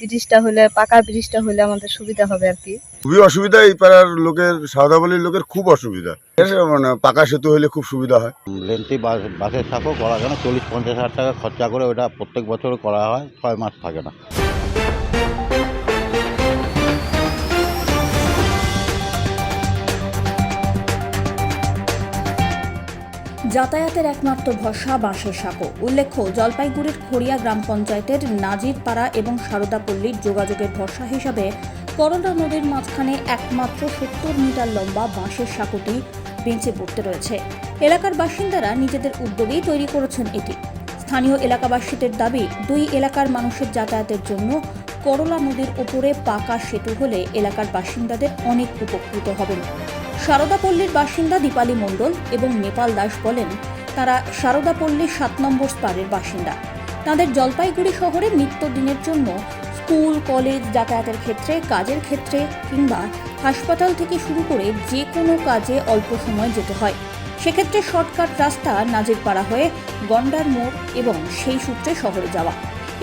ব্রিজটা হলে পাকা ব্রিজটা হলে আমাদের সুবিধা হবে আর কি। খুবই অসুবিধা এই পাড়ার লোকের সাদাবলির লোকের খুব অসুবিধা। মানে পাকা সেতু হলে খুব সুবিধা হয়। লেন্থি বাস বাসের থাকো করা যেন চল্লিশ পঞ্চাশ হাজার টাকা খরচা করে ওটা প্রত্যেক বছর করা হয় ছয় মাস থাকে না। যাতায়াতের একমাত্র ভরসা বাঁশের সাঁকো। উল্লেখ্য, জলপাইগুড়ির খড়িয়া গ্রাম পঞ্চায়েতের নাজিরপাড়া এবং সারদাপল্লীর যোগাযোগের ভরসা হিসাবে করলা নদীর মাঝখানে একমাত্র সত্তর মিটার লম্বা বাঁশের সাঁকোটি বেঁচে পড়তে রয়েছে। এলাকার বাসিন্দারা নিজেদের উদ্যোগেই তৈরি করেছেন এটি। স্থানীয় এলাকাবাসীদের দাবি, দুই এলাকার মানুষের যাতায়াতের জন্য করলা নদীর ওপরে পাকা সেতু হলে এলাকার বাসিন্দাদের অনেক উপকৃত হবেন। সারদাপল্লীর বাসিন্দা দীপালি মণ্ডল এবং নেপাল দাস বলেন, তারা সারদাপল্লীর সাত নম্বর স্পারের বাসিন্দা। তাদের জলপাইগুড়ি শহরে নিত্যদিনের জন্য স্কুল, কলেজ, যাতায়াতের ক্ষেত্রে, কাজের ক্ষেত্রে কিংবা হাসপাতাল থেকে শুরু করে যে কোনো কাজে অল্প সময় যেতে হয়। সেক্ষেত্রে শর্টকাট রাস্তা নাজিরপাড়া হয়ে গন্ডার মোড় এবং সেই সূত্রে শহরে যাওয়া।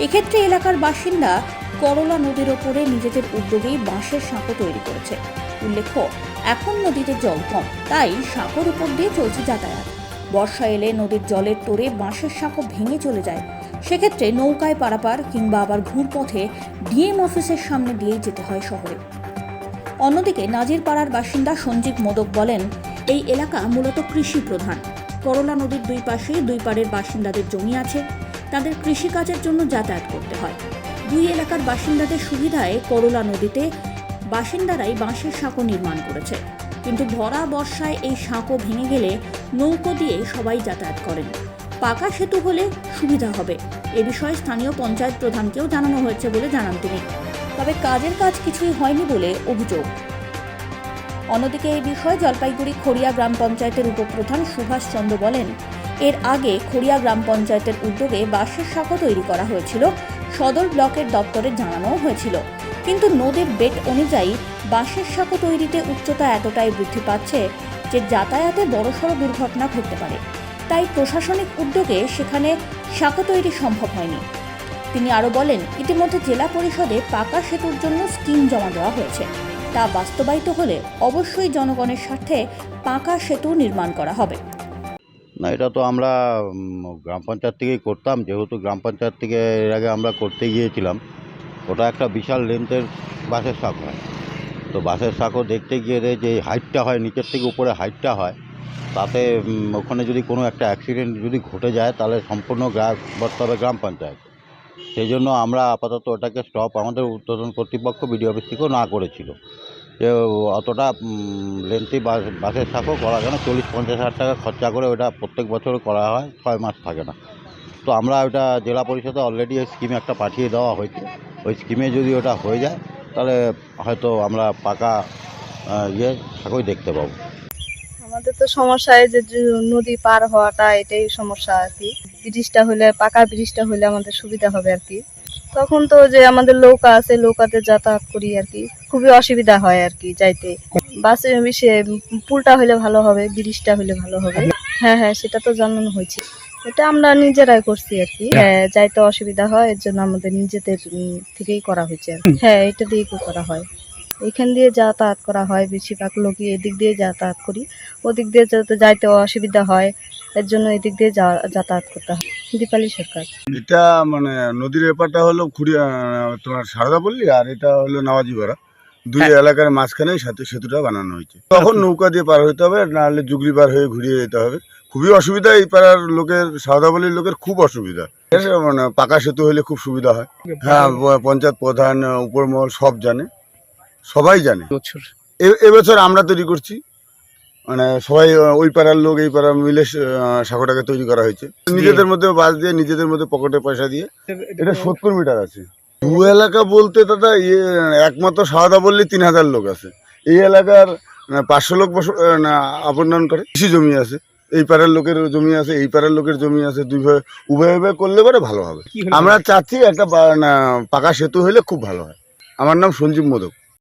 এক্ষেত্রে এলাকার বাসিন্দা করলা নদীর ওপরে নিজেদের উদ্যোগেই বাঁশের সাঁকো তৈরি করেছে। উল্লেখ্য, এখন নদীতে জল কম, তাই সাঁকোর উপর দিয়ে চলছে যাতায়াত। বর্ষা এলে নদীর জলের তোরে বাঁশের সাঁকো ভেঙে চলে যায়। সেক্ষেত্রে নৌকায় পারাপার কিংবা আবার ঘুরপথে ডিএম অফিসের সামনে দিয়েই যেতে হয় শহরে। অন্যদিকে নাজিরপাড়ার বাসিন্দা সঞ্জীব মোদক বলেন, এই এলাকা মূলত কৃষি প্রধান। করলা নদীর দুই পাশে দুই পাড়ের বাসিন্দাদের জমি আছে। তাদের কৃষিকাজের জন্য যাতায়াত করতে হয়। দুই এলাকার বাসিন্দাদের সুবিধায় করলা নদীতে বাসিন্দারাই বাঁশের সাঁকো নির্মাণ করেছে। কিন্তু ভরা বর্ষায় এই সাঁকো ভেঙে গেলে নৌকো দিয়ে সবাই যাতায়াত করেন। পাকা সেতু হলে সুবিধা হবে। এ বিষয়ে স্থানীয় পঞ্চায়েত প্রধানকেও জানানো হয়েছে বলে জানান তিনি। তবে কাজের কাজ কিছুই হয়নি বলে অভিযোগ। অন্যদিকে এই বিষয়ে জলপাইগুড়ি খড়িয়া গ্রাম পঞ্চায়েতের উপপ্রধান সুভাষ চন্দ্র বলেন, এর আগে খড়িয়া গ্রাম পঞ্চায়েতের উদ্যোগে বাঁশের সাঁকো তৈরি করা হয়েছিল। সদর ব্লকের দপ্তরে জানানো হয়েছিল। কিন্তু নদীর বেট অনুযায়ী বাঁশের সাঁকো তৈরিতে উচ্চতা এতটাই বৃদ্ধি পাচ্ছে যে যাতায়াতে বড়সড় দুর্ঘটনা ঘটতে পারে। তাই প্রশাসনিক উদ্যোগে সেখানে সাঁকো তৈরি সম্ভব হয়নি। তিনি আরও বলেন, ইতিমধ্যে জেলা পরিষদে পাকা সেতুর জন্য স্কিম জমা দেওয়া হয়েছে। তা বাস্তবায়িত হলে অবশ্যই জনগণের স্বার্থে পাকা সেতু নির্মাণ করা হবে। না, এটা তো আমরা গ্রাম পঞ্চায়েত থেকেই করতাম। যেহেতু গ্রাম পঞ্চায়েত থেকে এর আগে আমরা করতে গিয়েছিলাম, ওটা একটা বিশাল লেন্থের বাসের সাঁকো হয়। তো বাসের সাঁকো দেখতে গিয়ে যে হাইটটা হয়, নিচের থেকে উপরে হাইটটা হয়, তাতে ওখানে যদি কোনো একটা অ্যাক্সিডেন্ট যদি ঘটে যায়, তাহলে সম্পূর্ণ গ্রাম বসতে হবে গ্রাম পঞ্চায়েত। সেই জন্য আমরা আপাতত ওটাকে স্টপ আমাদের উদ্বোধন কর্তৃপক্ষ বিডিও অফিস থেকেও না করেছিল। যে অতটা লেন্থি বাস বাসের সাঁকো করা যায় না, চল্লিশ, পঞ্চাশ হাজার টাকা খরচা করে ওটা প্রত্যেক বছর করা হয়, ছয় মাস থাকে না। তো আমরা ওটা জেলা পরিষদে অলরেডি ওই স্কিমে একটা পাঠিয়ে দেওয়া হয়েছে। ওই স্কিমে যদি ওটা হয়ে যায়, তাহলে হয়তো আমরা পাকা ইয়ে সাঁকোই দেখতে পাবো। আমাদের তো সমস্যা যে নদী পার হওয়াটা এটাই সমস্যা আর কি। ব্রিজটা হলে, পাকা ব্রিজটা হলে আমাদের সুবিধা হবে আর কি। তখন তো যে আমাদের নৌকা আছে নৌকাতে যাতায়াত করি আর কি। খুবই অসুবিধা হয় আর কি যাইতে। বাসে সে পুলটা হইলে ভালো হবে ব্রিজটা হইলে ভালো হবে। হ্যাঁ হ্যাঁ সেটা তো জানানো হয়েছে। এটা আমরা নিজেরাই করছি আর কি। হ্যাঁ। যাইতে অসুবিধা হয় এর জন্য আমাদের নিজেদের থেকেই করা হয়েছে হ্যাঁ এটা দিয়েই করা হয়। এখান দিয়ে যাতায়াত করা হয় বেশিরভাগ লোকই এদিক দিয়ে যাতায়াত করি। ওদিক দিয়ে যাতে যাইতে অসুবিধা হয় এর জন্য এদিক দিয়ে যাতায়াত করতে হয়। দীপালি সরকার। এটা মানে নদীর এপারটা হলো খুঁড়িয়া তোমার সারদাপল্লী আর এটা হলো নামাজিপাড়া দুই এলাকার মাঝখানেই সাথে সেতুটা বানানো হয়েছে। তখন নৌকা দিয়ে পার হতে হবে নাহলে জুগলি পার হয়ে ঘুরিয়ে যেতে হবে। খুবই অসুবিধা এই পাড়ার লোকের সারদাপল্লীর লোকের খুব অসুবিধা। মানে পাকা সেতু হলে খুব সুবিধা হয়। হ্যাঁ পঞ্চায়েত প্রধান উপরমহল সব জানে। সবাই জানে। বছর এবছর আমরা তৈরি করছি। মানে সবাই ওই পাড়ার লোক এই পাড়ার মিলে সাঁকোটাকে তৈরি করা হয়েছে। নিজেদের মধ্যে বাস দিয়ে নিজেদের মধ্যে পকেটে পয়সা দিয়ে। এটা সত্তর মিটার আছে। দু এলাকা বলতে দাদা ইয়ে একমাত্র সারদা বললে তিন হাজার লোক আছে। এই এলাকার পাঁচশো লোক বস না আপন ডাউন করে। কৃষি জমি আছে। এই পাড়ার লোকের জমি আছে এই পাড়ার লোকের জমি আছে। দুই ভাবে উভয় উভয় করলে পরে ভালো হবে? আমরা চাচ্ছি একটা পাকা সেতু হলে খুব ভালো হয়। আমার নাম সঞ্জীব মোদক।